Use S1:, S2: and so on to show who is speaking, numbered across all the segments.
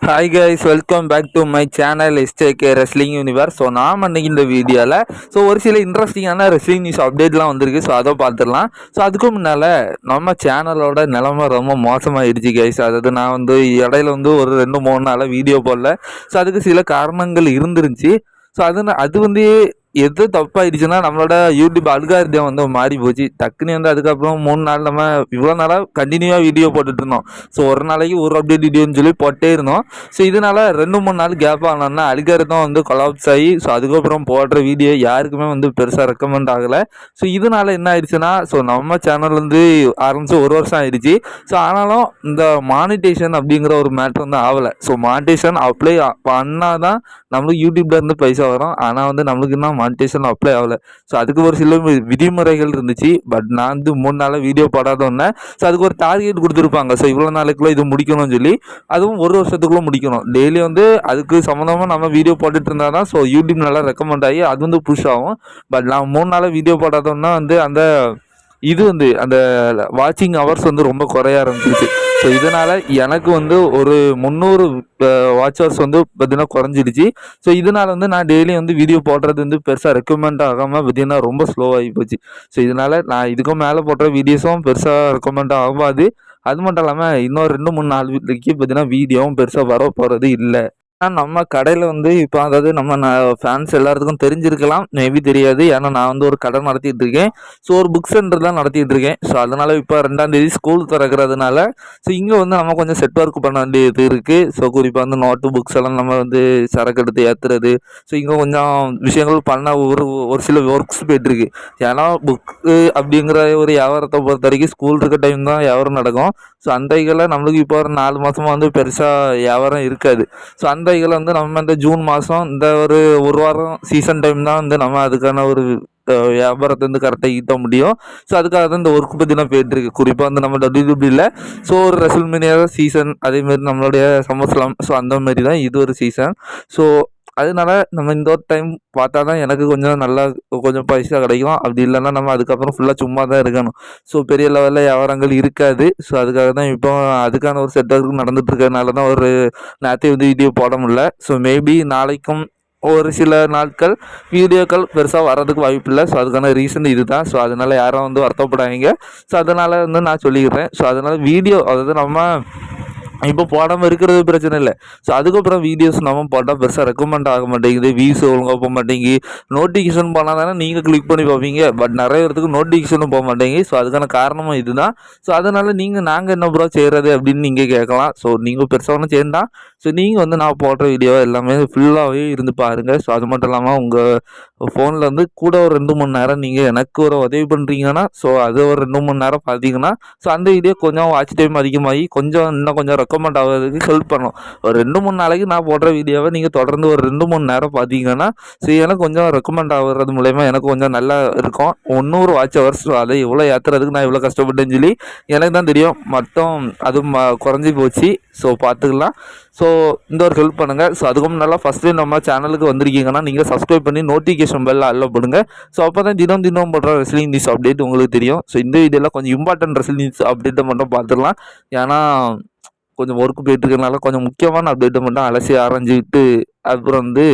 S1: Hi guys welcome back to my channel STK wrestling universe so நாம் அன்றைக்கி இந்த வீடியோவில் ஸோ ஒரு சில இன்ட்ரெஸ்டிங்கான ரெஸ்லிங் நியூஸ் அப்டேட்லாம் வந்திருக்கு. ஸோ அதை பார்த்துடலாம் ஸோ அதுக்கு முன்னால் நம்ம சேனலோட நிலமை ரொம்ப மோசமாகிடுச்சு கைஸ் அதாவது நான் வந்து இடையில வந்து ஒரு ரெண்டு மூணு நாளாக வீடியோ போடல. ஸோ அதுக்கு சில காரணங்கள் இருந்துருந்துச்சு. ஸோ அது அது வந்து எது தப்பாயிடுச்சுன்னா நம்மளோட யூடியூப் அல்காரிதம் வந்து மாறி போச்சு. டக்குன்னு வந்து அதுக்கப்புறம் மூணு நாள் நம்ம இவ்வளோ நாளாக கண்டினியூவாக வீடியோ போட்டுட்டு இருந்தோம். ஸோ ஒரு நாளைக்கு ஒரு அப்டேட் வீடியோன்னு சொல்லி போட்டே இருந்தோம். ஸோ இதனால் ரெண்டு மூணு நாள் கேப் ஆனோம்னா அல்காரிதம் வந்து கொலாப்ஸ் ஆகி ஸோ அதுக்கப்புறம் போடுற வீடியோ யாருக்குமே வந்து பெருசாக ரெக்கமெண்ட் ஆகலை. ஸோ இதனால் என்ன ஆயிடுச்சுன்னா ஸோ நம்ம சேனல் வந்து ஆரம்பித்து ஒரு வருஷம் ஆயிடுச்சு. ஸோ ஆனாலும் இந்த மானிட்டேஷன் அப்படிங்கிற ஒரு மேட்ரு வந்து ஆகலை. ஸோ மானிட்டேஷன் அப்ளை பண்ணால் தான் நம்மளுக்கு யூடியூப்லேருந்து பைசா வரும். ஆனால் வந்து நம்மளுக்கு இன்னும் மானிட்டேஷன் அப்ளை ஆகலை. ஸோ அதுக்கு ஒரு சில விதிமுறைகள் இருந்துச்சு. பட் நான் வந்து மூணு நாளாக வீடியோ போடாதோன்னே ஸோ அதுக்கு ஒரு டார்கெட் கொடுத்துருப்பாங்க. ஸோ இவ்வளோ நாளைக்குள்ளே இது முடிக்கணும்னு சொல்லி அதுவும் ஒரு வருஷத்துக்குள்ளே முடிக்கணும். டெய்லி வந்து அதுக்கு சம்மந்தமாக நம்ம வீடியோ போட்டுட்டு இருந்தால் தான் ஸோ யூடியூப் நல்லா ரெக்கமெண்ட் ஆகி அது வந்து புஷ் ஆகும். பட் நான் மூணு நாளாக வீடியோ போடாதோன்னா வந்து அந்த இது வந்து அந்த வாட்சிங் ஹவர்ஸ் வந்து ரொம்ப குறைய ஆரம்பிச்சிருச்சு. ஸோ இதனால் எனக்கு வந்து ஒரு முந்நூறு வாட்சர்ஸ் வந்து பார்த்தீங்கன்னா குறைஞ்சிடுச்சு. ஸோ இதனால் வந்து நான் டெய்லி வந்து வீடியோ போடுறது வந்து பெருசாக ரெக்கமெண்ட் ஆகாமல் பார்த்தீங்கன்னா ரொம்ப ஸ்லோவாகி போச்சு. ஸோ இதனால் நான் இதுக்கும் மேலே போடுற வீடியோஸும் பெருசாக ரெக்கமெண்ட் ஆகாது. அது மட்டும் இல்லாமல் இன்னும் ரெண்டு மூணு நாள் வீட்டுக்கு பார்த்தீங்கன்னா வீடியோவும் பெருசாக வர போகிறது இல்லை. நம்ம கடையில் வந்து இப்போ அதாவது நம்ம ஃபேன்ஸ் எல்லாத்துக்கும் தெரிஞ்சிருக்கலாம். மேபி தெரியாது. ஏன்னா நான் வந்து ஒரு கடை நடத்திட்டு இருக்கேன். ஸோ ஒரு புக் சென்டர் தான் நடத்திட்டு இருக்கேன். ஸோ அதனால இப்போ ரெண்டாம் தேதி ஸ்கூல் திறக்கிறதுனால ஸோ இங்கே வந்து நம்ம கொஞ்சம் செட் ஒர்க் பண்ண வேண்டியது இருக்குது ஸோ குறிப்பாக வந்து நோட்டு புக்ஸ் எல்லாம் நம்ம வந்து சரக்கு எடுத்து ஏற்றுறது ஸோ இங்கே கொஞ்சம் விஷயங்கள் பண்ண ஒரு ஒரு சில ஒர்க்ஸ் போயிட்டுருக்கு. ஏன்னா புக்கு அப்படிங்கிற ஒரு வியாபாரத்தை பொறுத்த வரைக்கும் ஸ்கூல் இருக்க டைம் தான் வியாபாரம் நடக்கும். ஸோ அந்த இதில் நம்மளுக்கு இப்போ ஒரு நாலு மாதமாக வந்து பெருசாக வியாபாரம் இருக்காது. ஸோ அந்த இதில் வந்து நம்ம இந்த ஜூன் மாதம் இந்த ஒரு ஒரு வாரம் சீசன் டைம் தான் வந்து நம்ம அதுக்கான ஒரு வியாபாரத்தை வந்து கரெக்டாக ஈட்ட முடியும். ஸோ அதுக்காக தான் இந்த ஒர்க் பற்றினா போயிட்டுருக்கு. குறிப்பாக வந்து நம்ம டபிள்யூபியில் ஸோ ஒரு ரெசல்மேனியா சீசன் அதேமாரி நம்மளுடைய சமஸ்லாம் ஸோ அந்த மாதிரி தான் இது ஒரு சீசன் ஸோ அதனால நம்ம இந்த ஒரு டைம் பார்த்தா தான் எனக்கு கொஞ்சம் நல்லா கொஞ்சம் பைசா கிடைக்கும். அப்படி இல்லைன்னா நம்ம அதுக்கப்புறம் ஃபுல்லாக சும்மா தான் இருக்கணும். ஸோ பெரிய லெவலில் வியாபாரங்கள் இருக்காது. ஸோ அதுக்காக தான் இப்போ அதுக்கான ஒரு செட்டருக்கு நடந்துட்டு இருக்கிறதுனால தான் ஒரு நேரத்தையும் வந்து வீடியோ போட முடியல. ஸோ மேபி நாளைக்கும் ஒரு சில நாட்கள் வீடியோக்கள் பெருசாக வர்றதுக்கு வாய்ப்பு இல்லை. ஸோ அதுக்கான ரீசன் இது தான் ஸோ அதனால யாரும் வந்து வருத்தப்படாதீங்க. ஸோ அதனால் வந்து நான் சொல்லிக்கிறேன் ஸோ அதனால் வீடியோ அதாவது நம்ம இப்போ போடாமல் இருக்கிறது பிரச்சனை இல்லை. ஸோ அதுக்கப்புறம் வீடியோஸ் நம்ம போட்டால் பெருசாக ரெக்கமெண்ட் ஆக மாட்டேங்குது. வியூஸ் ஒழுங்காக போக மாட்டேங்குது. நோட்டிஃபிகேஷன் பண்ணால் தானே நீங்கள் கிளிக் பண்ணி பார்ப்பீங்க. பட் நிறைய பேருக்கு நோட்டிஃபிகேஷனும் போக மாட்டேங்குது. ஸோ அதுக்கான காரணமும் இதுதான். ஸோ அதனால் நீங்கள் நாங்கள் என்ன ப்ரோ செய்கிறது அப்படின்னு நீங்கள் கேட்கலாம். ஸோ நீங்கள் பெருசாக ஒன்றும் சேர்ந்தா ஸோ நீங்கள் வந்து நான் போடுற வீடியோ எல்லாமே ஃபுல்லாகவே இருந்து பாருங்கள் ஸோ அது மட்டும் இல்லாமல் உங்கள் ஃபோனில் வந்து கூட ஒரு ரெண்டு மணி நேரம் நீங்கள் எனக்கு ஒரு உதவி பண்ணுறீங்கன்னா ஸோ அது ஒரு ரெண்டு மணி நேரம் பார்த்தீங்கன்னா ஸோ அந்த வீடியோ கொஞ்சம் வாட்ச் டைம் அதிகமாகி கொஞ்சம் இன்னும் கொஞ்சம் ரெக்கமெண்ட் ஆகிறதுக்கு ஹெல்ப் பண்ணும். ஒரு ரெண்டு மூணு நாளைக்கு நான் போடுற வீடியோவை நீங்கள் தொடர்ந்து ஒரு ரெண்டு மூணு நேரம் பார்த்தீங்கன்னா சரி எனக்கு கொஞ்சம் ரெக்கமெண்ட் ஆகுறது மூலயமா எனக்கு கொஞ்சம் நல்லா இருக்கும். ஒன்னூறு வாட்ச் ஹவர்ஸ் அதை இவ்வளோ ஏற்றுறதுக்கு நான் இவ்வளோ கஷ்டப்பட்டேன்னு சொல்லி எனக்கு தான் தெரியும். மொத்தம் அது ம குறைஞ்சி போச்சு. ஸோ பார்த்துக்கலாம் ஸோ இந்த ஒரு ஹெல்ப் பண்ணுங்கள் ஸோ அதுக்கு நல்லா ஃபஸ்ட்டு நம்ம சேனலுக்கு வந்திருக்கீங்கன்னா நீங்கள் சப்ஸ்கிரைப் பண்ணி நோட்டிஃபிகேஷன் பெல்ல அல்ல போடுங்க. ஸோ அப்போ தான் தினம் தினம் போடுற ரெஸ்லிங் நியூஸ் அப்டேட் உங்களுக்கு தெரியும். ஸோ இந்த வீடியோவில் கொஞ்சம் இம்பார்ட்டன்ட் ரெஸ்லிங் நியூஸ் அப்டேட்டை மட்டும் பார்த்துடலாம் ஏன்னா கொஞ்சம் ஒர்க் போயிட்டுருக்கனால கொஞ்சம் முக்கியமான அப்டேட்டை மட்டும் அலசி ஆரஞ்சிக்கிட்டு அப்புறம் வந்து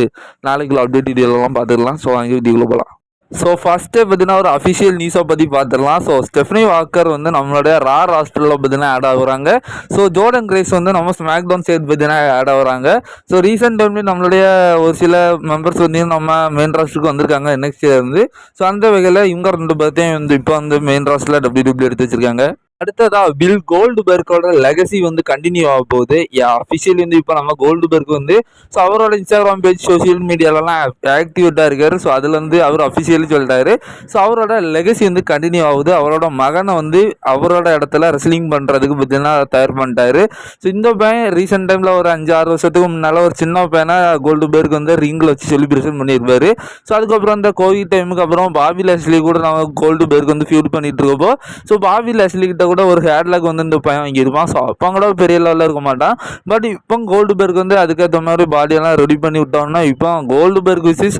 S1: நாளைக்குள்ள அப்டேட் வீடியோலாம் பார்த்துக்கலாம். ஸோ அங்கே வீடியோக்குள்ள போகலாம் ஸோ ஃபஸ்ட்டு பார்த்தீங்கன்னா ஒரு அஃபிஷியல் நியூஸை பற்றி பார்த்துடலாம். ஸோ ஸ்டெஃப்னி வாக்கர் வந்து நம்மளுடைய ரா ராஸ்டரில் பார்த்தீங்கன்னா ஆட் ஆகுறாங்க. ஸோ ஜோர்டன் கிரேஸ் வந்து நம்ம ஸ்மாக் டவுன் சைட் பார்த்தீங்கன்னா ஆட் ஆகுறாங்க. ஸோ ரீசெண்ட் டைம்லேயும் நம்மளுடைய ஒரு சில மெம்பர்ஸ் வந்து நம்ம மெயின் ராஸ்டருக்கு வந்திருக்காங்க நெக்ஸ்ட் இருந்து ஸோ அந்த வகையில் இவங்க ரெண்டு பேர்த்தையும் வந்து இப்போ வந்து மெயின் ராஸ்டில் டபிள்யூ டபிள்யூ எடுத்து வச்சிருக்காங்க. அடுத்ததா பில் கோல்டு பெர்க்கோட லெகசி வந்து கண்டினியூ ஆக போகுது. அஃபிஷியல் வந்து இப்போ நம்ம கோல்டு பெர்க் வந்து ஸோ அவரோட இன்ஸ்டாகிராம் பேஜ் சோஷியல் மீடியாலலாம் ஆக்டிவேட்டாக இருக்கார். ஸோ அதில் வந்து அவர் அஃபிஷியலி சொல்லிட்டாரு ஸோ அவரோட லெகசி வந்து கண்டினியூ ஆகுது. அவரோட மகனை வந்து அவரோட இடத்துல ரெஸ்லிங் பண்ணுறதுக்கு பார்த்தீங்கன்னா தயார் பண்ணிட்டாரு. ஸோ இந்த பையன் ரீசெண்ட் டைமில் ஒரு அஞ்சு ஆறு வருஷத்துக்கு முன்னால் ஒரு சின்ன பையனை கோல்டு பெர்க் வந்து ரிங்கில் வச்சு செலிப்ரேஷன் பண்ணியிருப்பார். ஸோ அதுக்கப்புறம் இந்த கோவிட் டைமுக்கு அப்புறம் பாபி லெஸ்லி கூட நம்ம கோல்டு பெர்க் வந்து ஃபியூட் பண்ணிட்டு இருக்கப்போ ஸோ பாபி லெஸ்லி கிட்ட கூட ஒரு ஹேட்லாக் வந்து இந்த பையன் வாங்கியிருப்பான். ஸோ அப்போ கூட பெரிய லெவலில் இருக்க மாட்டான். பட் இப்போ கோல்டு பேர்க் வந்து அதுக்கேற்ற மாதிரி பாடியெல்லாம் ரெடி பண்ணி விட்டோம்னா இப்போ கோல்டு பேர்க் விசிஸ்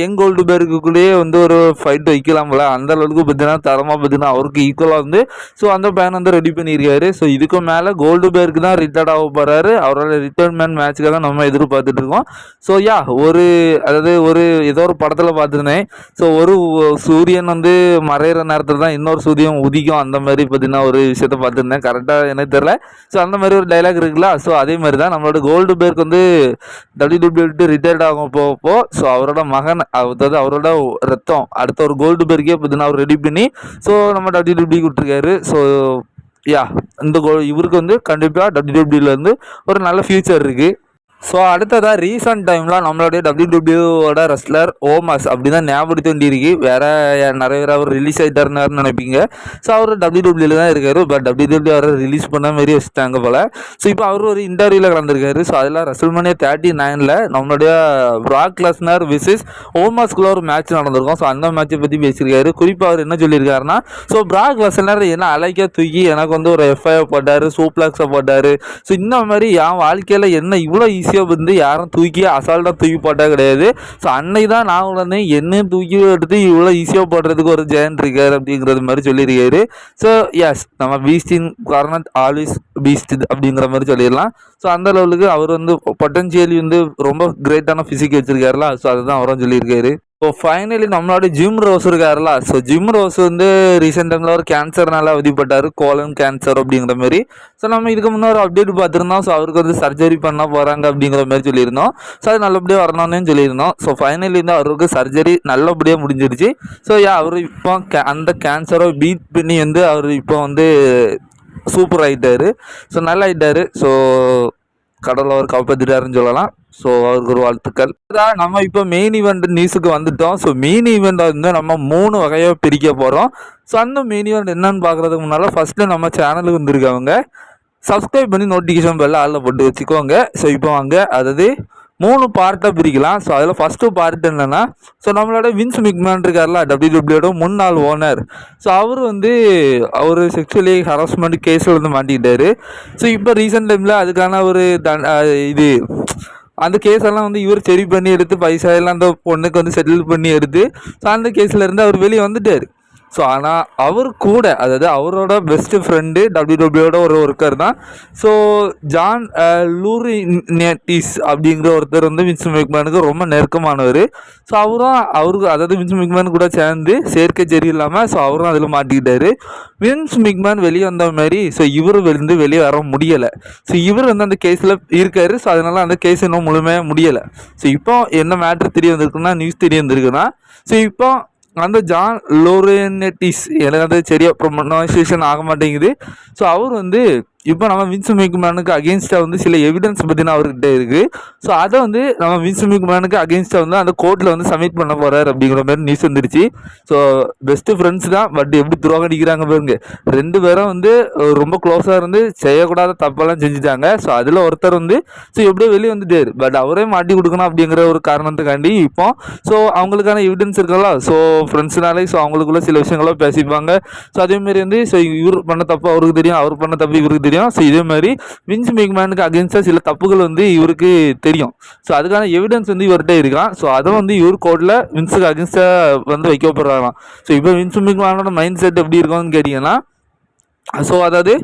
S1: யங் கோல்டு பெர்க்குள்ளேயே வந்து ஒரு ஃபைட் வைக்கலாம்ல அந்த அளவுக்கு பார்த்தீங்கன்னா தரமாக பார்த்தீங்கன்னா அவருக்கு ஈக்குவலாக வந்து ஸோ அந்த பையன் வந்து ரெடி பண்ணியிருக்காரு. ஸோ இதுக்கு மேலே கோல்டு பேருக்கு தான் ரிட்டையர்ட் ஆக போகிறாரு அவரோட ரிட்டையர்மெண்ட் மேட்ச்சுக்காக தான் நம்ம எதிர்பார்த்துட்டு இருக்கோம். ஸோ யா ஒரு அதாவது ஒரு ஏதோ ஒரு படத்தில் பார்த்துருந்தேன். ஸோ ஒரு சூரியன் வந்து மறையிற நேரத்தில் தான் இன்னொரு சூரியன் உதிக்கும். அந்த மாதிரி பார்த்தீங்கன்னா ஒரு விஷயத்த பார்த்துருந்தேன். கரெக்டாக எனக்கு தெரில ஸோ அந்த மாதிரி ஒரு டைலாக் இருக்குல்ல? ஸோ அதே மாதிரி தான் நம்மளோட கோல்டு பேருக்கு வந்து டபிள்யூ டபிள்யூ விட்டு ரிட்டையர்ட் ஆகும் போகப்போ ஸோ அவரோட மகன் அதாவது அவரோட ரத்தம் அடுத்த ஒரு கோல்டு பேருக்கே பார்த்தீங்கன்னா அவர் ரெடி பண்ணி ஸோ நம்ம டபிள்யூ டபிள்யூ விட்டுருக்காரு ஸோ யா இந்த கோ இவருக்கு வந்து கண்டிப்பாக டபிள்யூ டபிள்யூலேருந்து ஒரு நல்ல ஃப்யூச்சர் இருக்குது ஸோ அடுத்ததாக ரீசெண்ட் டைமில் நம்மளுடைய டபிள்யூடபிள்யூவோட ரெஸ்லர் ஓமஸ் அப்படி தான் ஞாபகப்படுத்தி வேண்டியிருக்கு வேறு நிறைய பேர் அவர் ரிலீஸ் ஆகிட்டாருன்னு நினைப்பீங்க. ஸோ அவர் டபிள்யூடபிள்யூவில் தான் இருக்கார். பட் டபிள்யூடபிள்யூ அவரை ரிலீஸ் பண்ண மாரி வச்சுட்டாங்க போல். ஸோ இப்போ அவர் ஒரு இன்டர்வியூவில் கலந்துருக்காரு. ஸோ அதில் ரசல்மனியா தேர்ட்டி நைனில் நம்மளுடைய ப்ராக் லஸ்னர் விசிஸ் ஓமஸ்குள்ள ஒரு மேட்ச் நடந்திருக்கும். ஸோ அந்த மேட்சை பற்றி பேசியிருக்காரு. குறிப்பாக அவர் என்ன சொல்லியிருக்காருன்னா ஸோ ப்ராக் லஸ்னர் என்ன அழைக்க தூக்கி எனக்கு வந்து ஒரு எஃப்ஐ போட்டார் சூப்ளாக்ஸை போட்டார். ஸோ இந்த மாதிரி என் வாழ்க்கையில் என்ன இவ்வளோ ஈஸியாக வந்து யாரும் தூக்கி அசால்ட்டாக தூக்கி போட்டால் கிடையாது. ஸோ அன்னைக்கு தான் நான் உடனே என்ன தூக்கி எடுத்து இவ்வளோ ஈஸியாக போடுறதுக்கு ஒரு ஜெயன் இருக்கார் அப்படிங்கிறது மாதிரி சொல்லியிருக்காரு. ஸோ எஸ் நம்ம பீஸ்டின் காரணம் ஆல்வேஸ் பீஸ்ட் அப்படிங்கிற மாதிரி சொல்லிடலாம். ஸோ அந்த லெவலுக்கு அவர் வந்து பொட்டன்ஷியலி வந்து ரொம்ப கிரேட்டான ஃபிசிக் வச்சுருக்காருல. ஸோ அதுதான் அவரும் சொல்லியிருக்காரு. ஸோ ஃபைனலி நம்மளோட ஜிம் ரோஸ் இருக்காருல. ஸோ ஜிம் ரோஸ் வந்து ரீசெண்ட் டைமில் ஒரு கேன்சர்னால அவதிப்பட்டார். கோலன் கேன்சர் அப்படிங்கிற மாதிரி ஸோ நம்ம இதுக்கு முன்னே ஒரு அப்டேட் பார்த்துருந்தோம். ஸோ அவருக்கு வந்து சர்ஜரி பண்ண போகிறாங்க அப்படிங்கிற மாதிரி சொல்லியிருந்தோம். ஸோ அது நல்லபடியாக வரணும்னு சொல்லியிருந்தோம். ஸோ ஃபைனலி வந்து அவருக்கு சர்ஜரி நல்லபடியாக முடிஞ்சிருச்சு. ஸோ ஏன் அவர் இப்போ அந்த கேன்சரை பீட் பண்ணி வந்து அவர் இப்போ வந்து சூப்பர் ஆகிட்டார் ஸோ நல்லா ஆகிட்டார் ஸோ கடவுள் அவர் காப்பாற்றிட்டாருன்னு சொல்லலாம். ஸோ அவருக்கு ஒரு வாழ்த்துக்கள். அதான் நம்ம இப்போ மெயின் ஈவெண்ட் நியூஸுக்கு வந்துட்டோம். ஸோ மெயின் ஈவெண்ட்டை வந்து நம்ம மூணு வகையாக பிரிக்க போகிறோம் ஸோ அந்த மெயின் ஈவெண்ட் என்னன்னு பார்க்குறதுக்கு முன்னால் ஃபஸ்ட்டு நம்ம சேனலுக்கு வந்திருக்கவங்க சப்ஸ்கிரைப் பண்ணி நோட்டிஃபிகேஷன் பெல்ல ஆளில் போட்டு வச்சுக்கோங்க. ஸோ இப்போ வாங்க அதாவது மூணு பார்ட்டாக பிரிக்கலாம். ஸோ அதில் ஃபஸ்ட்டு பார்ட் என்னென்னா ஸோ நம்மளோட வின்ஸ் மிக்மேன் இருக்கார்ல டபிள்யூடபிள்யூட முன்னாள் ஓனர் ஸோ அவர் வந்து அவர் செக்ஷுவலி ஹராஸ்மெண்ட் கேஸில் வந்து மாட்டிக்கிட்டாரு. ஸோ இப்போ ரீசெண்ட் டைமில் அதுக்கான ஒரு தன் இது அந்த கேஸ் எல்லாம் வந்து இவர் சரி பண்ணி எடுத்து பைசா எல்லாம் அந்த பொண்ணுக்கு வந்து செட்டில் பண்ணி எடுத்து ஸோ அந்த கேஸில் இருந்து அவர் வெளியே வந்துட்டார். ஸோ ஆனால் அவர் கூட அதாவது அவரோட பெஸ்ட் ஃப்ரெண்டு டபிள்யூடபிள்யூட ஒரு ஒர்க்கர் தான். ஸோ ஜான் லூரி நேட்டிஸ் அப்படிங்கிற ஒருத்தர் வந்து மின்ஸ் மெக்மேனுக்கு ரொம்ப நெருக்கமானவர். ஸோ அவரும் அவருக்கு அதாவது மின்ஸ் மெக்மேன் கூட சேர்ந்து சேர்க்கை சரியில்லாமல் ஸோ அவரும் அதில் மாட்டிக்கிட்டாரு. வின்ஸ் மிக்மேன் வெளியே வந்த மாதிரி ஸோ இவர் வந்து வெளியே வர முடியலை. ஸோ இவர் வந்து அந்த கேஸில் இருக்காரு. ஸோ அதனால் அந்த கேஸ் இன்னும் முழுமையாக முடியலை. ஸோ இப்போ என்ன மேட்ரு தெரிய வந்திருக்குன்னா நியூஸ் தெரிய வந்திருக்குன்னா ஸோ இப்போ அந்த ஜான் லோரேனட்டிஸ் எனக்கு வந்து சரியாக ப்ரொனவுன்சியேஷன் ஆக மாட்டேங்குது. ஸோ அவர் வந்து இப்போ நம்ம வின்ஸ் மேனுக்கு அகேன்ஸ்டாக வந்து சில எவிடன்ஸ் பற்றினா அவர்கிட்ட இருக்குது ஸோ அதை வந்து நம்ம வின்ஸ் மேனுக்கு அகேன்ஸ்டாக வந்து அந்த கோர்ட்டில் வந்து சப்மிட் பண்ண போகிறார் அப்படிங்கிற மாதிரி நியூஸ் வந்துருச்சு. ஸோ பெஸ்ட்டு ஃப்ரெண்ட்ஸ் தான் பட் எப்படி துரோகம் அடிக்கிறாங்க பாருங்க. ரெண்டு பேரும் வந்து ரொம்ப க்ளோஸாக இருந்து செய்யக்கூடாத தப்பெல்லாம் செஞ்சுட்டாங்க. ஸோ அதில் ஒருத்தர் வந்து ஸோ எப்படியோ வெளியே வந்துட்டார். பட் அவரே மாட்டி கொடுக்கணும் அப்படிங்கிற ஒரு காரணத்துக்காண்டி இப்போ ஸோ அவங்களுக்கான எவிடன்ஸ் இருக்கல ஸோ ஃப்ரெண்ட்ஸ்னாலே ஸோ அவங்களுக்குள்ள சில விஷயங்களும் பேசிப்பாங்க. ஸோ அதேமாரி வந்து ஸோ இவர் பண்ண தப்பு அவருக்கு தெரியும் அவர் பண்ண தப்பு இவருக்கு தெரியும். ஸோ இதே மாதிரி வின்ஸ் மேக்மேனுக்கு அகேன்ஸ்டாக சில தப்புகள் வந்து இவருக்கு தெரியும். ஸோ அதுக்கான எவிடன்ஸ் வந்து இவர்கிட்ட இருக்கான். ஸோ அதை வந்து இவர் கோர்ட்டில் வின்ஸுக்கு அகேன்ஸ்டாக வந்து வைக்க ஸோ இப்போ வின்ஸ் மேக்மேனோட மைண்ட் செட் எப்படி இருக்கும்னு கேட்டிங்கன்னா ஸோ அதாவது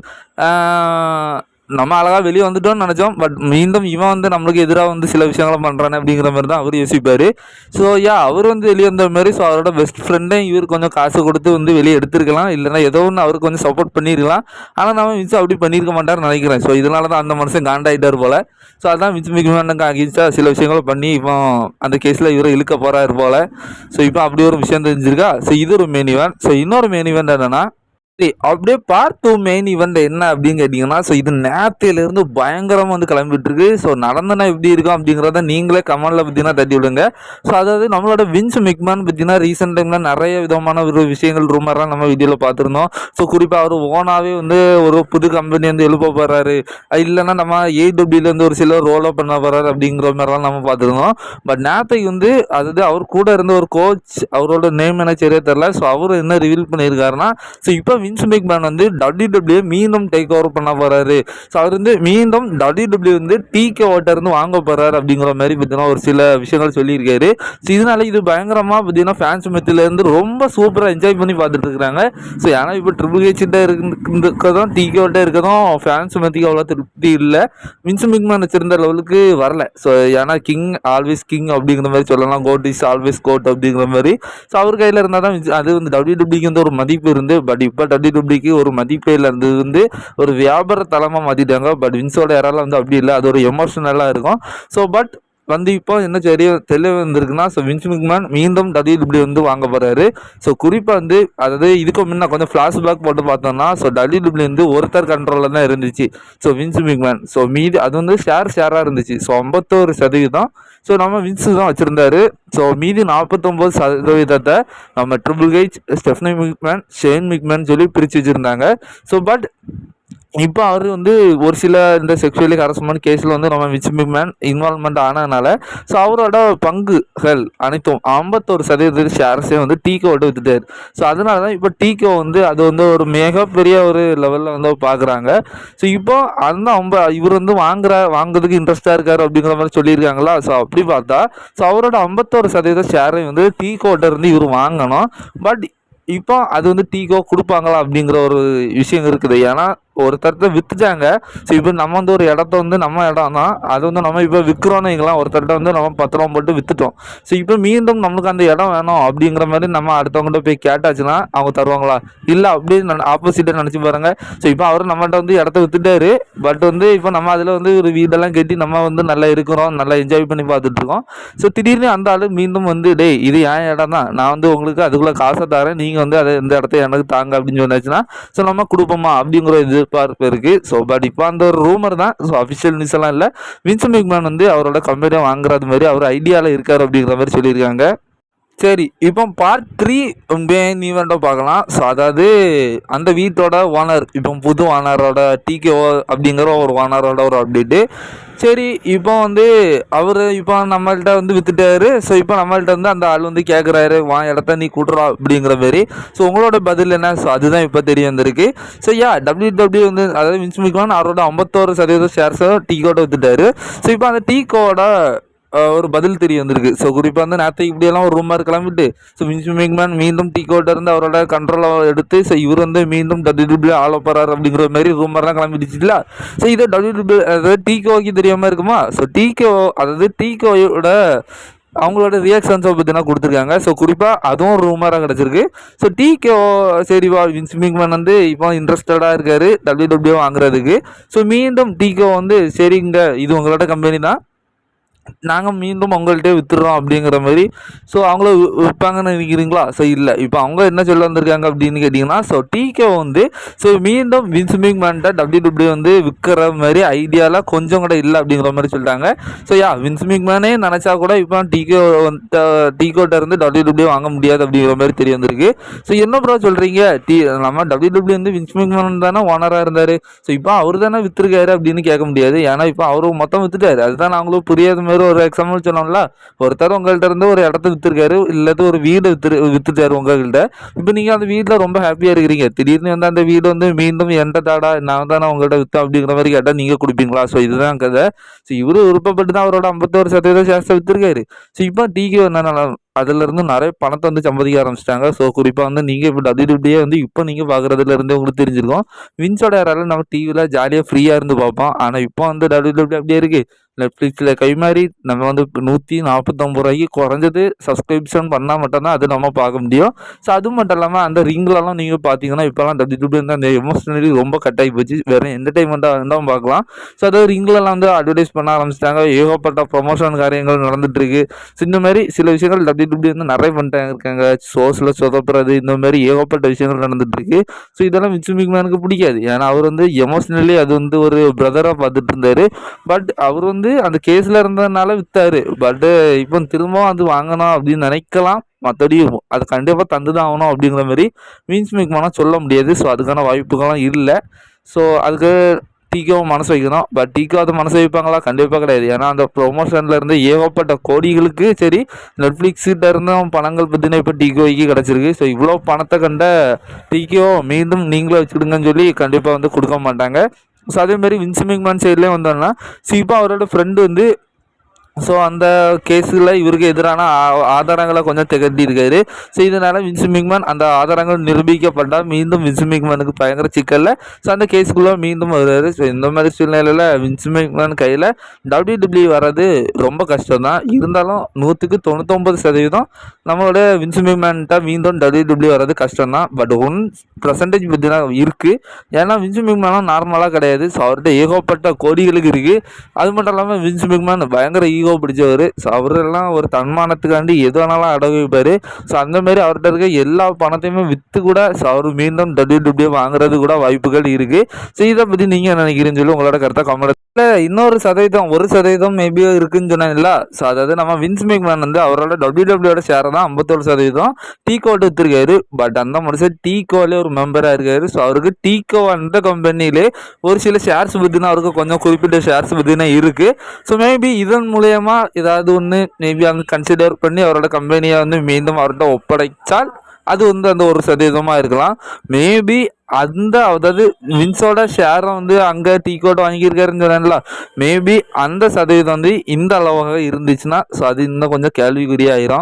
S1: நம்ம அழகாக வெளியே வந்துட்டோம்னு நினச்சோம். பட் மீண்டும் இவன் வந்து நம்மளுக்கு எதிராக வந்து சில விஷயங்களை பண்ணுறானே அப்படிங்கிற மாதிரி தான் அவர் யோசிப்பார். ஸோ யா அவர் வந்து வெளியே வந்த மாதிரி ஸோ அவரோட பெஸ்ட் ஃப்ரெண்டே இவர் கொஞ்சம் காசு கொடுத்து வந்து வெளியே எடுத்திருக்கலாம். இல்லைன்னா ஏதோ ஒன்று அவருக்கு கொஞ்சம் சப்போர்ட் பண்ணியிருக்கலாம் ஆனால் நம்ம மிச்சம் அப்படி பண்ணியிருக்க மாட்டார்னு நினைக்கிறேன். ஸோ இதனால தான் அந்த மனுஷன் காண்டாயிட்டார் போல். ஸோ அதான் மிஸ் மிக அகேன்ஸ்டாக சில விஷயங்களை பண்ணி இப்போ அந்த கேஸில் இவரை இழுக்க போகிறாரு போல். ஸோ இப்போ அப்படி ஒரு விஷயம் தெரிஞ்சிருக்கா? ஸோ இது ஒரு மெயின் ஈவெண்ட் ஸோ இன்னொரு மெயின் ஈவெண்ட் என்னென்னா அப்படியே பார்ட் டூ மெயின் இவெண்ட் என்ன அப்படின்னு கேட்டிங்கன்னா ஸோ இது நேரத்திலேருந்து பயங்கரமாக வந்து கிளம்பிட்டு இருக்கு ஸோ நடந்தனா எப்படி இருக்கும் அப்படிங்கிறத நீங்களே கமெண்டில் பார்த்தீங்கன்னா தட்டி விடுங்க. ஸோ அதாவது நம்மளோட வின்ஸ் மிக்மான் பார்த்தீங்கன்னா ரீசெண்ட் டைமில் நிறைய விதமான ஒரு விஷயங்கள் ரூமர்லாம் நம்ம வீடியோவில் பார்த்துருந்தோம். ஸோ குறிப்பாக அவர் ஓனாகவே வந்து ஒரு புது கம்பெனி வந்து எழுப்ப போகிறாரு இல்லைன்னா நம்ம ஏடபிள்யூலேருந்து ஒரு சிலர் ரோல் அப் பண்ண போகிறாரு அப்படிங்கிற மாதிரிலாம் நம்ம பார்த்துருந்தோம். பட் நேத்தைக்கு வந்து அதாவது அவர் கூட இருந்த ஒரு கோச் அவரோட நேம் என்ன சரியாக தெரில ஸோ அவர் என்ன ரிவீல் பண்ணியிருக்காருன்னா ஸோ இப்போ வின்ஸ் மேக்மேன் வந்து டபிள்யூ மீண்டும் டேக் ஓவர் பண்ண போறாரு. ஸோ அவர் வந்து மீண்டும் டபிள்யூ வந்து டிகே ஓட்டர் இருந்து வாங்க போறாரு அப்படிங்கிற மாதிரி பார்த்தீங்கன்னா ஒரு சில விஷயங்கள் சொல்லியிருக்காரு. ஸோ இதனால இது பயங்கரமாக பார்த்தீங்கன்னா ஃபேன்ஸ் மத்தியில இருந்து ரொம்ப சூப்பராக என்ஜாய் பண்ணி பார்த்துட்டு இருக்கிறாங்க ஸோ ஏன்னா இப்போ ட்ரிபிள் ஹெச்கிட்ட இருக்கதும் டிகே ஓட்ட இருக்கதும் ஃபேன்ஸ் மத்திக்கு அவ்வளோ திருப்தி இல்லை. வின்ஸ் மேக்மேன் வச்சிருந்த லெவலுக்கு வரல. ஸோ ஏன்னா கிங் ஆல்வேஸ் கிங் அப்படிங்கிற மாதிரி சொல்லலாம். கோட் இஸ் ஆல்வேஸ் கோட் அப்படிங்கிற மாதிரி. ஸோ அவர் கையில் இருந்தால் தான் அது வந்து டபிள்யூ டபிள்யூக்கு வந்து ஒரு மதிப்பு இருந்து பட் இப்போ டபிள்யூ டபிள்யூக்கு ஒரு மதிப்பே இல்லை அது வந்து ஒரு வியாபார தளமாக மாற்றிட்டாங்க பட் வின்ஸோட யாரால வந்து அப்படி இல்லை. அது ஒரு எமோஷனலாக இருக்கும். ஸோ பட் வந்து இப்போ என்ன தெரிய தெளிவு வந்திருக்குன்னா ஸோ வின்ஸ் மிக்மேன் மீண்டும் டபிள்யூ வந்து வாங்க போகிறாரு ஸோ குறிப்பாக வந்து அதாவது இதுக்கு முன்ன கொஞ்சம் ஃப்ளாஷ் பேக் போட்டு பார்த்தோம்னா ஸோ டபிள்யூ வந்து ஒருத்தர் கண்ட்ரோலில் தான் இருந்துச்சு. ஸோ வின்ஸ் மிக்மேன் ஸோ மீதி அது வந்து ஷேர் ஷேராக இருந்துச்சு. ஸோ ஐம்பத்தோரு சதவீதம் ஸோ நம்ம வின்ஸு தான் வச்சுருந்தாரு. ஸோ மீதி நாற்பத்தொம்போது சதவீதத்தை நம்ம Triple H Stephanie McMahon Shane McMahon சொல்லி பிரித்து வச்சுருந்தாங்க. ஸோ பட் இப்போ அவர் வந்து ஒரு சில இந்த செக்ஷுவலி ஹரஸ்மெண்ட் கேஸில் வந்து நம்ம விச் இன்வால்மெண்ட் ஆனதுனால ஸோ அவரோட பங்குகள் அனைத்தும் ஐம்பத்தோரு சதவீத ஷேர்ஸே வந்து டீக்கோட்ட வித்துட்டார். ஸோ அதனால தான் இப்போ டீகோ வந்து அது வந்து ஒரு மிகப்பெரிய ஒரு லெவலில் வந்து பார்க்குறாங்க ஸோ இப்போ அந்த ஐம்ப இவர் வந்து வாங்குற வாங்குறதுக்கு இன்ட்ரெஸ்டாக இருக்கார் அப்படிங்கிற மாதிரி சொல்லியிருக்காங்களா? ஸோ அப்படி பார்த்தா ஸோ அவரோட ஐம்பத்தோரு சதவீத ஷேரை வந்து டீகோட்ட இருந்து இவர் வாங்கணும். பட் இப்போ அது வந்து டீகோ கொடுப்பாங்களா அப்படிங்கிற ஒரு விஷயம் இருக்குது. ஏன்னா ஒருத்தர்ட்ட விற்றுச்சாங்க ஸோ இப்போ நம்ம வந்து ஒரு இடத்த வந்து நம்ம இடம் தான். அது வந்து நம்ம இப்போ விற்கிறோன்னு வைங்களா ஒருத்தர்கிட்ட வந்து நம்ம பத்து ரூபா போட்டு விற்றுட்டோம் ஸோ இப்போ மீண்டும் நம்மளுக்கு அந்த இடம் வேணும் அப்படிங்கிற மாதிரி நம்ம அடுத்தவங்ககிட்ட போய் கேட்டாச்சுன்னா அவங்க தருவாங்களா? இல்லை அப்படின்னு ஆப்போசிட்டாக நினச்சி பாருங்க. ஸோ இப்போ அவர் நம்மகிட்ட வந்து இடத்த விற்றுட்டாரு பட் வந்து இப்போ நம்ம அதில் வந்து ஒரு வீடெல்லாம் கட்டி நம்ம வந்து நல்லா இருக்கிறோம் நல்லா என்ஜாய் பண்ணி பார்த்துட்ருக்கோம். ஸோ திடீர்னு அந்த ஆள் மீண்டும் வந்து டேய் இது என் இடம் தான்? நான் வந்து உங்களுக்கு அதுக்குள்ளே காசை தரேன். நீங்கள் வந்து அதை இந்த இடத்த எனக்கு தாங்க அப்படின்னு சொன்னாச்சுன்னா ஸோ நம்ம கொடுப்போமா? அப்படிங்கிற இது எதிர்பார்ப்பு இருக்குது ஸோ பட் இப்போ அந்த ஒரு ரூமர் தான். ஸோ அஃபிஷியல் நியூஸ் எல்லாம் இல்லை. வின்சன் மேக்மேன் வந்து அவரோட கம்பெனியை வாங்குறது மாதிரி அவர் ஐடியாவில் இருக்கார் அப்படிங்கிற மாதிரி சொல்லியிருக்காங்க. சரி இப்போ பார்ட் த்ரீ மெயின் ஈவெண்ட்டை பார்க்கலாம் ஸோ அதாவது அந்த வீட்டோட ஓனர் இப்போ புது ஓனரோட டிகேஓ அப்படிங்கிற ஒரு ஓனரோட ஒரு அப்டேட்டு சரி இப்போ வந்து அவர் இப்போ நம்மள்கிட்ட வந்து வித்துட்டாரு. ஸோ இப்போ நம்மள்கிட்ட வந்து அந்த ஆள் வந்து கேட்குறாரு வா இடத்த நீ கூட்டுறா அப்படிங்கிற மாதிரி ஸோ உங்களோட பதில் என்ன? ஸோ அதுதான் இப்போ தெரிய வந்திருக்கு. ஸோ யா டபிள்யூ டபிள்யூ வந்து அதாவது வின்ஸ் மிக்வான் அவரோட ஐம்பத்தோரு சதவீத ஷேர்ஸை டீக்கோட வித்துட்டாரு. ஸோ இப்போ அந்த டீக்கோட ஒரு பதில் தெரிய வந்திருக்கு. ஸோ குறிப்பாக வந்து நேற்று இப்படியெல்லாம் ஒரு ரூமாக கிளம்பிட்டு ஸோ வின்ஸ் மேக்மேன் மீண்டும் டீகோட்டை இருந்து அவரோட கண்ட்ரோலை எடுத்து ஸோ இவர் வந்து மீண்டும் டபிள்யூ ஆள போகிறார் அப்படிங்கிற மாதிரி ரூமர்லாம் கிளம்பிடுச்சுல ஸோ இது டபிள்யூ அதாவது டிகோக்கு தெரியாமல் இருக்குமா? ஸோ டிகோ அதாவது டிகோயோட அவங்களோட ரியாக்ஷன்ஸை பற்றினா கொடுத்துருக்காங்க. ஸோ குறிப்பாக அதுவும் ரூமராக கிடச்சிருக்கு. ஸோ டிகே சரிவா வின்ஸ் மேக்மேன் வந்து இப்போ இன்ட்ரெஸ்டடாக இருக்கார் டபிள்யூ டபிள்யூ வாங்குறதுக்கு. ஸோ மீண்டும் டிகோ வந்து சரிங்க இது உங்களோட கம்பெனி தான். நாங்கள் மீண்டும் அவங்கள்ட்டே வித்துடுறோம் அப்படிங்கிற மாதிரி. ஸோ அவங்கள விற்பாங்கன்னு நினைக்கிறீங்களா? ஸோ இல்லை. இப்போ அவங்க என்ன சொல்ல வந்திருக்காங்க அப்படின்னு கேட்டிங்கன்னா ஸோ டிகே வந்து ஸோ மீண்டும் வின்சுமிங் மேக்மேன்ட்ட டபிள்யூ டபிள்யூ வந்து விற்கிற மாதிரி ஐடியாலாம் கொஞ்சம் கூட இல்லை அப்படிங்கிற மாதிரி சொல்லிட்டாங்க ஸோ யா வின்சுமிங் மேனே நினச்சா கூட இப்போ டீகே வந்து டிகோட்ட இருந்து டபிள்யூ டபிள்யூ வாங்க முடியாது அப்படிங்கிற மாதிரி தெரிய வந்திருக்கு. ஸோ என்ன ப்ரோ சொல்கிறீங்க டி நம்ம டபிள்யூ டபிள்யூ வந்து வின்சுமிங் மேன் தானே ஓனராக இருந்தார். ஸோ இப்போ அவர் தானே விற்றுருக்காரு அப்படின்னு கேட்க முடியாது. ஏன்னா இப்போ அவரும் மொத்தம் விற்றுட்டாரு அதுதான் நாங்களும் புரியாத மாதிரி ஒரு எக்ஸாம்பிள் சொன்னோம்ல ஒருத்தர் உங்கள்கிட்ட இருந்து ஒரு இடத்த வித்துருக்காரு இல்லாத ஒரு வீடு வித்து வித்துட்டாரு உங்ககிட்ட. இப்போ நீங்கள் அந்த வீட்டில் ரொம்ப ஹாப்பியாக இருக்கிறீங்க. திடீர்னு வந்து அந்த வீடு வந்து மீண்டும் எந்த தாடா நான் தானே உங்கள்கிட்ட வித்தேன் அப்படிங்கிற மாதிரி கேட்டால் நீங்கள் கொடுப்பீங்களா? ஸோ இதுதான் கதை. ஸோ இவரு விருப்பப்பட்டு தான் அவரோட ஐம்பத்தோரு சதவீதம் ஷேர்ஸை வித்துருக்காரு. ஸோ இப்போ டிகே என்ன அதுலேருந்து நிறைய பணத்தை வந்து சம்பாதிக்க ஆரம்பிச்சிட்டாங்க. ஸோ குறிப்பாக வந்து நீங்கள் இப்போ டபிள்யூடியே வந்து இப்போ நீங்கள் பார்க்குறதுலேருந்தே உங்களுக்கு தெரிஞ்சிருக்கும். வின்ஸோட யாரால நம்ம டிவியில் ஜாலியாக ஃப்ரீயாக இருந்து பார்ப்போம் ஆனால் இப்போ வந்து டபிள்யூடபிள்யூ அப்படியே இருக்குது நெட்ஃப்ளிக்ஸில் கை மாதிரி நம்ம வந்து நூற்றி நாற்பத்தொம்பது ரூபாய்க்கு குறைஞ்சது சப்ஸ்கிரிப்ஷன் பண்ணால் மட்டும்தான் அது நம்ம பார்க்க முடியும். ஸோ அது மட்டும் இல்லாமல் அந்த ரிங்லலாம் நீங்கள் பார்த்தீங்கன்னா இப்போலாம் டபிள்யூடபிள்யூ வந்து அந்த எமோஷனலி ரொம்ப கட் ஆகி போச்சு. வேறு என்டர்டைன்மெண்ட்டாக இருந்தாலும் பார்க்கலாம். ஸோ அதாவது ரிங்லலாம் வந்து அட்வர்டைஸ் பண்ண ஆரம்பிச்சிட்டாங்க. ஏகப்பட்ட ப்ரொமோஷன் காரியங்கள் நடந்துட்டுருக்கு. ஸோ இந்த மாதிரி சில விஷயங்கள் டபிள்யூடபிள்யூ வந்து நிறைய பண்ணிட்டாங்க இருக்காங்க. ஷோஸில் சொதப்புறது இந்த மாதிரி ஏகப்பட்ட விஷயங்கள் நடந்துட்டுருக்கு. ஸோ இதெல்லாம் மிச்சு மேனுக்கு பிடிக்காது. ஏன்னா அவர் வந்து எமோஷ்னலி அது வந்து ஒரு பிரதராக பார்த்துட்டு இருந்தார். பட் அவர் வந்து வந்து அந்த கேஸில் இருந்ததுனால விற்றாரு பட்டு இப்போ திரும்பவும் அது வாங்கணும் அப்படின்னு நினைக்கலாம். மற்றபடி அது கண்டிப்பாக தந்து தான் ஆகணும் அப்படிங்கிற மாதிரி மீன்ஸ் மேக்மானா சொல்ல முடியாது. ஸோ அதுக்கான வாய்ப்புகள்லாம் இல்லை. ஸோ அதுக்கு டீக்கோ மனசு வைக்கணும். பட் டீக்கோ அதை மனசு வைப்பாங்களா? கண்டிப்பாக கிடையாது. ஏன்னா அந்த ப்ரொமோஷனில் இருந்து ஏகப்பட்ட கோடிகளுக்கு சரி நெட்ஃப்ளிக்ஸ்கிட்ட இருந்தும் பணங்கள் பற்றின இப்போ டீக்கோய்க்கு கிடச்சிருக்கு. ஸோ இவ்வளோ பணத்தை கண்ட டீக்கோ மீண்டும் நீங்களும் வச்சுக்கிடுங்கன்னு சொல்லி கண்டிப்பாக வந்து கொடுக்க மாட்டாங்க. ஸோ அதேமாரி வின்சிமிங்மேன் சைட்லேயே வந்தோம்னா ஸோ அவரோட ஃப்ரெண்டு வந்து ஸோ அந்த கேஸில் இவருக்கு எதிரான ஆ- ஆதாரங்களை கொஞ்சம் திகட்டியிருக்காரு. ஸோ இதனால் வின்சிமிங்மேன் அந்த ஆதாரங்கள் நிரூபிக்கப்பட்டால் மீண்டும் வின்சிமிங்மேனுக்கு பயங்கர சிக்கலில். ஸோ அந்த கேஸுக்குள்ளே மீண்டும் வருவார் ஸோ இந்த மாதிரி சூழ்நிலையில் வின்சிமிங்மேன் கையில் டபிள்யூ வர்றது ரொம்ப கஷ்டம் தான் இருந்தாலும் நூற்றுக்கு தொண்ணூத்தொம்பது சதவீதம் நம்மளோட வின்சிமிங்மேன்ட்ட மீண்டும் டபிள்யூ வர்றது கஷ்டம் தான் பட் ஒன் பர்சன்டேஜ் தான் இருக்குது ஏன்னா வின்சிமிங்மேனும் நார்மலாக கிடையாது. ஸோ அவர்கிட்ட ஏகப்பட்ட கோடிகளுக்கு இருக்குது அது மட்டும் இல்லாமல் வின்ஸ் மிக்மேன் பயங்கர ஈகோ பிடிச்சவர். ஸோ அவரெல்லாம் ஒரு தன்மானத்துக்காண்டி எது வேணாலும் அடகு ஸோ அந்தமாரி அவர்கிட்ட இருக்க எல்லா பணத்தையுமே விற்று கூட ஸோ அவர் மீண்டும் டபிள்யூ டபிள்யூ வாங்குறது கூட வாய்ப்புகள் இருக்குது ஸோ இதை பற்றி நீங்கள் என்ன நினைக்கிறீங்கன்னு சொல்லி உங்களோட கருத்தை கமெண்ட் இன்னொரு சதவீதம் ஒரு சதவீதம் மேபி இருக்குன்னு சொன்னாங்கல்ல ஸோ அதாவது நம்ம வின்ஸ் மேக்மேன் வந்து அவரோட டபிள்யூ டபிள்யூட ஷேர் தான் ஐம்பத்தோரு சதவீதம். டீ கோட் விற்றுருக்காரு பட் அந்த மனுஷன் டீ கோலே ஒரு மெம்பராக இருக்காரு. ஸோ அவருக்கு டீ கோ அந்த கம்பெனிலே ஒரு சில ஷேர்ஸ் பத்தினா அவருக்கு கொஞ்சம் குறிப்பிட்ட ஷேர்ஸ் பார்த்தீங்கன்னா இருக்குது ஸோ மேபி இதன் மூலயமா ஏதாவது ஒன்று மேபி அங்கே கன்சிடர் பண்ணி அவரோட கம்பெனியை வந்து மீண்டும் அவர்கிட்ட ஒப்படைச்சால் அது வந்து அந்த ஒரு சதவீதமாக இருக்கலாம். மேபி அந்த அதாவது வின்ஸோட ஷேரை வந்து அங்கே டீ கோட் வாங்கியிருக்காருன்னு சொன்னேன்ல. மேபி அந்த சதவீதம் வந்து இந்த அளவாக இருந்துச்சுன்னா ஸோ அது இன்னும் கொஞ்சம் கேள்விக்குறியாயிரும்.